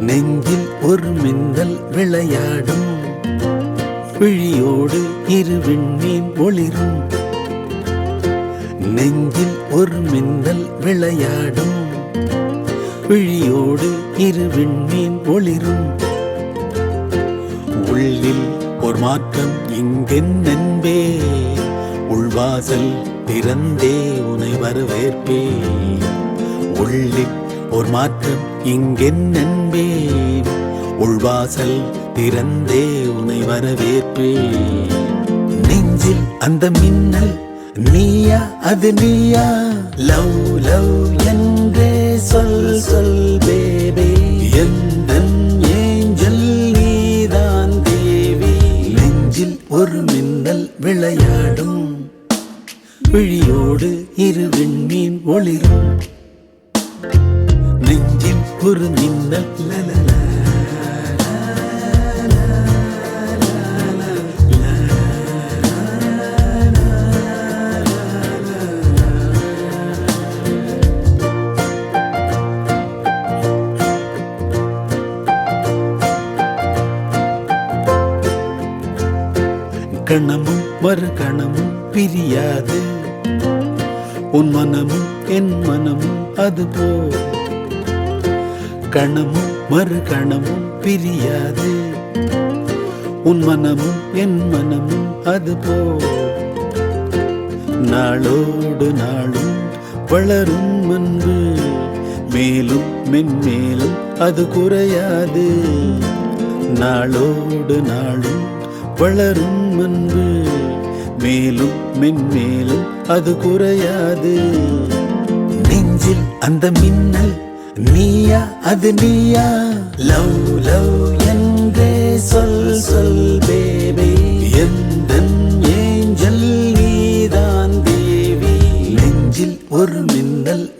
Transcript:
நெஞ்சில் ஒரு மின்னல் விளையாடும். விழியோடு இரு விண்மீன் ஒளிரும். நெஞ்சில் ஒரு மின்னல் விளையாடும். விழியோடு இரு விண்மீன் ஒளிரும். உள்ளில் ஒரு மாற்றம் இங்கென் நண்பே. உள்வாசல் திறந்தே உனை வரவேற்பே. உள்ளில் ஒரு மாற்றம் இங்கென்னன்பே உள்வாசல் திறந்தே உனை வரவேற்பே. நெஞ்சில் அந்த மின்னல் நீயா அது நீயா? லவ் லவ் என்றே சொல் சொல் பேபே. எந்த ஏஞ்சல் நீதான் தேவி. நெஞ்சில் ஒரு மின்னல் விளையாடும். விழியோடு இரு விண்மீன் ஒளிரும். ஒரு மின்னல் கணமும் மறு கணமும் பிரியாது. உன் மனமும் என் மனமும் அது போ கணமும் மறுகணமும் பிரியாது. உன் மனமும் என் மனமும் அது போ நாளோடு நாளும் வளரும் அன்பு. மேலும் மென்மேலும் அது குறையாது. நாளோடு நாளும் வளரும் அன்பு. மேலும் மென்மேலும் அது குறையாது. நெஞ்சில் அந்த மின்னல் நீயா அது நீயா? லவ் லவ் என்றே சொல் சொல் பேபி. எந்த ஏஞ்சல் நீதான் தேவி. நெஞ்சில் ஒரு மின்னல்